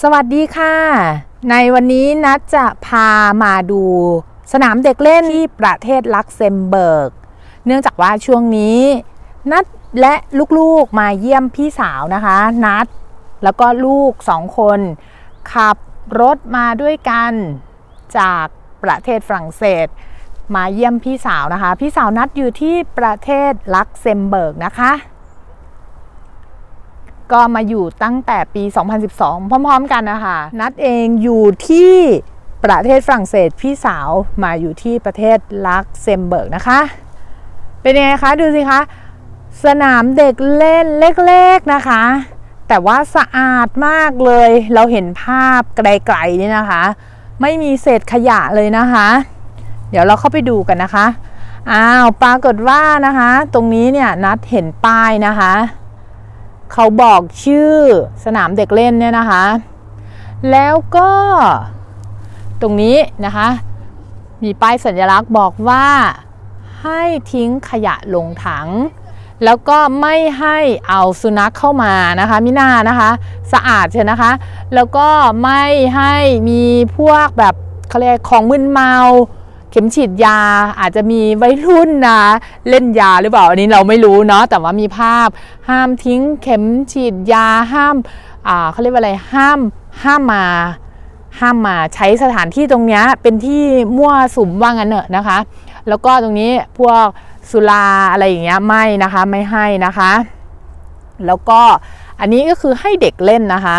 สวัสดีค่ะ ในวันนี้นัดจะพามาดูสนามเด็กเล่นที่ประเทศลักเซมเบิร์ก เนื่องจากว่าช่วงนี้ นัดและลูกๆมาเยี่ยมพี่สาวนะคะ นัดแล้วก็ลูกสองคน ขับรถมาด้วยกันจากประเทศฝรั่งเศส มาเยี่ยมพี่สาวนะคะ พี่สาวนัดอยู่ที่ประเทศลักเซมเบิร์กนะคะ ก็มาอยู่ตั้งแต่ปี 2012 พร้อมๆ กันนะคะนัดเองอยู่ที่ประเทศฝรั่งเศสพี่สาวมาอยู่ที่ประเทศลักเซมเบิร์กนะคะ เป็นยังไงคะ ดูสิคะ สนามเด็กเล่นเล็กๆนะคะ แต่ว่าสะอาดมากเลย เราเห็นภาพไกลๆนี่นะคะ ไม่มีเศษขยะเลยนะคะ เดี๋ยวเราเข้าไปดูกันนะคะอ้าวปรากฏว่านะคะ ตรงนี้เนี่ยนัดเห็นป้ายนะคะ เขาบอกชื่อสนามเด็กเล่นเนี่ยนะคะ แล้วก็ตรงนี้นะคะ มีป้ายสัญลักษณ์บอกว่าให้ทิ้งขยะลงถัง แล้วก็ไม่ให้เอาสุนัขเข้ามานะคะมิน่านะคะ สะอาดใช่นะคะ แล้วก็ไม่ให้มีพวกแบบเขาเรียกของมึนเมา เข็มฉีดยาอาจจะมีวัยรุ่นนะเล่นยาหรือเปล่าอันนี้เราไม่รู้เนาะแต่ว่ามีภาพห้ามทิ้งเข็มฉีดยาห้ามอ่าเขาเรียกว่าอะไรห้ามห้ามมาห้ามมาใช้สถานที่ตรงเนี้ยเป็นที่มั่วสุมว่างั้นเนอะนะคะ แล้วก็ตรงนี้พวกสุราอะไรอย่างเงี้ยไม่นะคะไม่ให้นะคะ แล้วก็อันนี้ก็คือให้เด็กเล่นนะคะ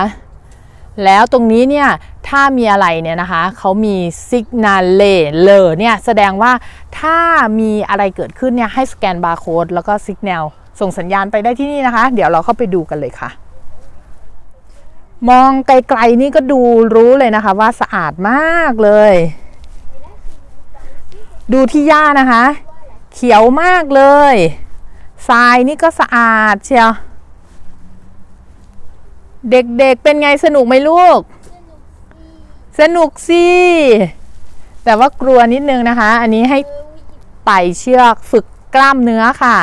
แล้วตรงนี้เนี่ยถ้ามีอะไรเนี่ยนะคะเขามีสิกนาเลเลอเนี่ยแสดงว่าถ้ามีอะไรเกิดขึ้นเนี่ยให้สแกนบาร์โค้ดแล้วก็สิกแนลส่งสัญญาณไปได้ที่นี่นะคะ เดี๋ยวเราเข้าไปดูกันเลยค่ะ มองไกลๆนี่ก็ดูรู้เลยนะคะ ว่าสะอาดมากเลย ดูที่หญ้านะคะ เขียวมากเลยทรายนี่ก็สะอาดเชียว เด็กๆ เป็นไงสนุกไหมลูก สนุกสิ แต่ว่ากลัวนิดนึงนะคะ อันนี้ให้ไต่เชือกฝึกกล้ามเนื้อค่ะ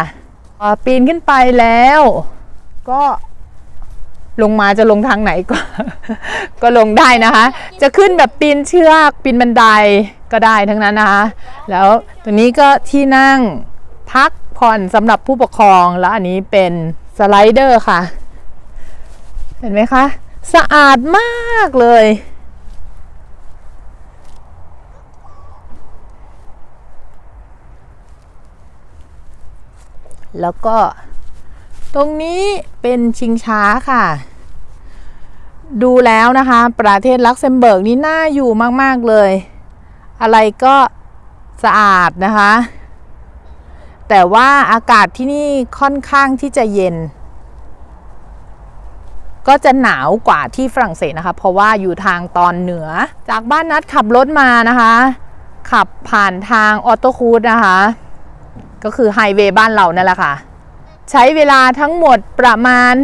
อปีนขึ้นไปแล้ว ก็ลงมาจะลงทางไหนก็ ก็ลงได้นะคะ จะขึ้นแบบปีนเชือกปีนบันไดก็ได้ทั้งนั้นนะคะ แล้วตรงนี้ก็ที่นั่งพักผ่อนสำหรับผู้ปกครองแล้วอันนี้เป็นสไลเดอร์ค่ะ เห็นไหมคะ สะอาดมากเลย แล้วก็ตรงนี้เป็นชิงช้าค่ะ ดูแล้วนะคะ ประเทศลักเซมเบิร์กนี่น่าอยู่มาก ๆ เลย อะไรก็สะอาดนะคะ แต่ว่าอากาศที่นี่ค่อนข้างที่จะเย็น ก็จะหนาวกว่าที่ฝรั่งเศสนะคะ เพราะว่าอยู่ทางตอนเหนือ จากบ้านนัดขับรถมานะคะ ขับผ่านทางออโตคูดนะคะ ก็คือไฮเวย์บ้านเรานั่นแหละค่ะ ใช้เวลาทั้งหมดประมาณ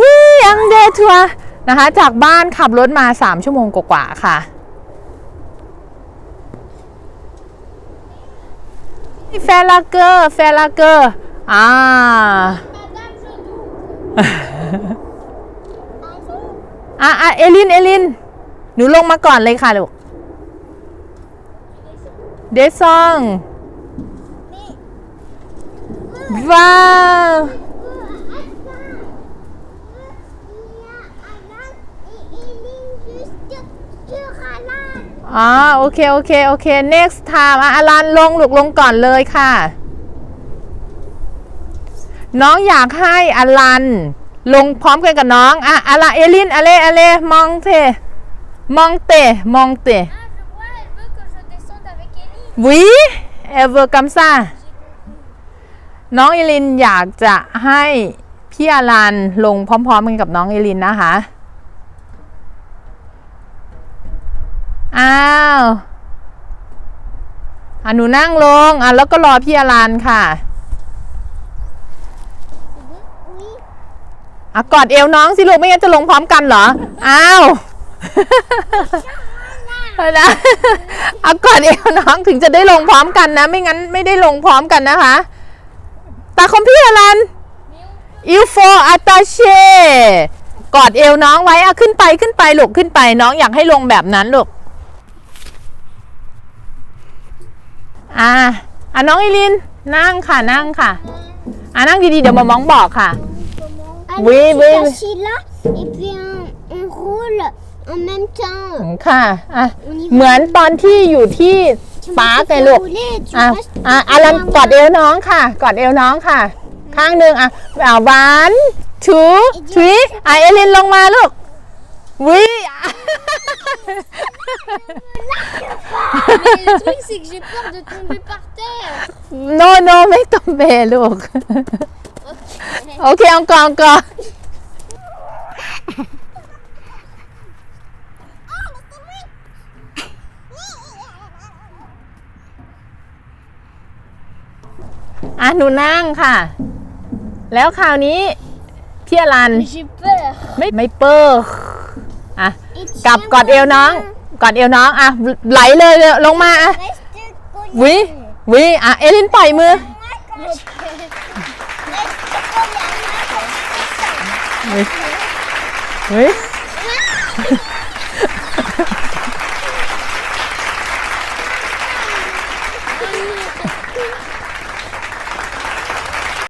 วิยังเดทัวร์นะคะ จากบ้านขับรถมา 3 ชั่วโมงกว่าๆค่ะแฟลาเกอร์แฟลาเกอร์อ่า อะอะเอลิน เอลิน หนูลงมาก่อนเลยค่ะลูก เดซอง ว้าว อ๋อ โอเค โอเค โอเค next time อะอลันลงลูกลงก่อนเลยค่ะ น้องอยากให้อลัน ลงพร้อมกันกับน้อง อะอลันเอลินอเลอเลมองเทมองเตมองเต วิเอเวอร์กัมซาน้องเอลินอยากจะให้พี่อลันลงพร้อม ๆ กันกับน้องเอลินนะคะ อ้าวอะหนูนั่งลงอะแล้วก็รอพี่อลันค่ะ อะกอดเอวน้องสิลูกไม่งั้นจะลงพร้อมกันเหรอ อ้าวเอานะเอากอดเอวน้องถึงจะได้ลงพร้อมกันนะ ไม่งั้นไม่ได้ลงพร้อมกันนะคะ ตาคอมพี่อลันอิวโฟอาตาเช่กอดเอวน้องไว้อะขึ้นไปขึ้นไปลูกขึ้นไปน้องอยากให้ลงแบบนั้นลูกอ่าอะน้องอิลินนั่งค่ะนั่งค่ะอะนั่งดีๆเดี๋ยวมามองบอกค่ะ Alors, Oui, tu oui, oui. t'assis là et puis on, on roule en même temps. ค่ะอะ On y เหมือนตอนที่อยู่ที่ Tu ปาร์ก me ไง fais ลูก rouler, tu อะ restes อะ tout อารัน seul à กอด moi. เอวน้องค่ะ กอดเอวน้องค่ะ ข้างหนึ่งอะอะ one two three อะเอลินลงมาลูกวิ Mais le truc, c'est que j'ai peur de tomber par terre. โนโนไม่ต้องเบลูก โอเคเอากองกอนอะหนูนั่งค่ะ แล้วคราวนี้พี่อรัน J'ai peur. ไม่ไม่เปิร์อะ Et กลับกอดเอวน้อง กอดเอวน้องอะไหลเลยเลยลงมาอะ Reste collé. วิวิอะเอลินปล่อยมือ Reste collé à moi comme ça. วิวิ